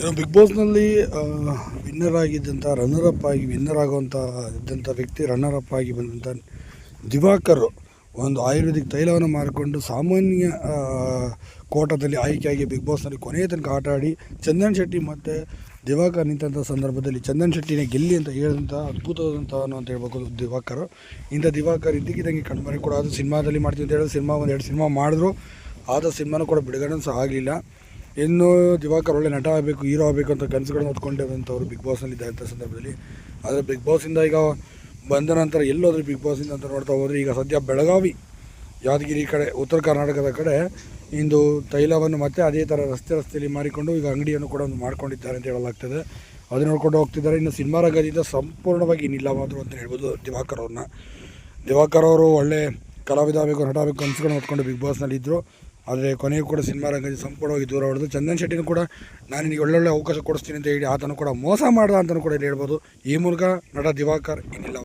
Big ಬಾಸ್ನಲ್ಲಿ winner ಆಗಿದ್ದಂಥ runner up ಆಗಿ ವಿನ್ನರ್ ಆಗುವಂಥ ಇದ್ದಂಥ ವ್ಯಕ್ತಿ ರನ್ನರ್ ಅಪ್ ಆಗಿ ಬಂದಂಥ ದಿವಾಕರ್ ಒಂದು ಆಯುರ್ವೇದಿಕ್ ತೈಲವನ್ನು ಮಾರಿಕೊಂಡು ಸಾಮಾನ್ಯ ಕೋಟದಲ್ಲಿ ಆಯ್ಕೆಯಾಗಿ ಬಿಗ್ ಬಾಸ್ನಲ್ಲಿ ಕೊನೆಯ ತನಕ ಆಟ ಆಡಿ ಚಂದನ್ ಶೆಟ್ಟಿ ಮತ್ತು ದಿವಾಕರ್ ನಿಂತಹ ಸಂದರ್ಭದಲ್ಲಿ ಚಂದನ್ ಶೆಟ್ಟಿನೇ ಗೆಲ್ಲಿ ಅಂತ ಹೇಳಿದಂಥ ಅದ್ಭುತವಾದಂಥವನು ಅಂತ ಹೇಳ್ಬೋದು ದಿವಾಕರ್. ಇಂಥ ದಿವಾಕರ್ ಇದ್ದಕ್ಕಿದ್ದಂಗೆ ಕಣ್ಮರೆ ಕೂಡ ಅದು ಸಿನಿಮಾದಲ್ಲಿ ಮಾಡ್ತೀವಿ ಅಂತ ಹೇಳಿದ್ರೆ ಸಿನಿಮಾ ಒಂದು ಎರಡು ಸಿನಿಮಾ ಮಾಡಿದ್ರು. ಆದ ಸಿನಿಮಾನೂ ಕೂಡ ಬಿಡುಗಡೆ ಸಹ ಆಗಲಿಲ್ಲ. ಇನ್ನು ದಿವಾಕರ್ ಒಳ್ಳೆ ನಟ ಆಗಬೇಕು, ಹೀರೋ ಆಗಬೇಕು ಅಂತ ಕನಸುಗಳನ್ನು ಹೊತ್ಕೊಂಡಿರುವಂಥವ್ರು ಬಿಗ್ ಬಾಸ್ನಲ್ಲಿ ಇದ್ದಂಥ ಸಂದರ್ಭದಲ್ಲಿ. ಆದರೆ ಬಿಗ್ ಬಾಸಿಂದ ಈಗ ಬಂದ ನಂತರ ಎಲ್ಲೋದ್ರೂ ಬಿಗ್ ಬಾಸಿಂದ ಅಂತ ನೋಡ್ತಾ ಹೋದರೆ ಈಗ ಸದ್ಯ ಬೆಳಗಾವಿ, ಯಾದಗಿರಿ ಕಡೆ, ಉತ್ತರ ಕರ್ನಾಟಕದ ಕಡೆ ಇಂದು ತೈಲವನ್ನು ಮತ್ತೆ ಅದೇ ಥರ ರಸ್ತೆ ರಸ್ತೆಯಲ್ಲಿ ಮಾರಿಕೊಂಡು ಈಗ ಅಂಗಡಿಯನ್ನು ಕೂಡ ಒಂದು ಮಾಡ್ಕೊಂಡಿದ್ದಾರೆ ಅಂತ ಹೇಳಲಾಗ್ತದೆ. ಅದು ನೋಡ್ಕೊಂಡು ಹೋಗ್ತಿದ್ದಾರೆ. ಇನ್ನು ಸಿನಿಮಾ ರಂಗದಿಂದ ಸಂಪೂರ್ಣವಾಗಿ ನಿಲ್ಲವಾದರು ಅಂತ ಹೇಳ್ಬೋದು ದಿವಾಕರ್ ಅವ್ರನ್ನ. ದಿವಾಕರ್ ಅವರು ಒಳ್ಳೆ ಕಲಾವಿದ ಆಗಬೇಕು, ನಟ ಆಗಬೇಕು ಕನಸುಗಳನ್ನು ಹೊತ್ಕೊಂಡು ಬಿಗ್ ಬಾಸ್ನಲ್ಲಿ ಇದ್ದರು ಆದರೆ ಕೊನೆಗೂ ಕೂಡ ಸಿನಿಮಾ ರಂಗದಿಂದ ಸಂಪೂರ್ಣವಾಗಿ ದೂರ ಹೊಡೆದು ಚಂದನ್ ಶೆಟ್ಟಿನೂ ಕೂಡ ನಾನು ನಿನಗೆ ಒಳ್ಳೊಳ್ಳೆ ಅವಕಾಶ ಕೊಡಿಸ್ತೀನಿ ಅಂತ ಹೇಳಿ ಆತನು ಕೂಡ ಮೋಸ ಮಾಡ್ದ ಅಂತಲೂ ಕೂಡ ಇಲ್ಲಿ ಹೇಳ್ಬೋದು. ಈ ಮೂಲಕ ನಟ ದಿವಾಕರ್ ಇನ್ನಿಲ್ಲ.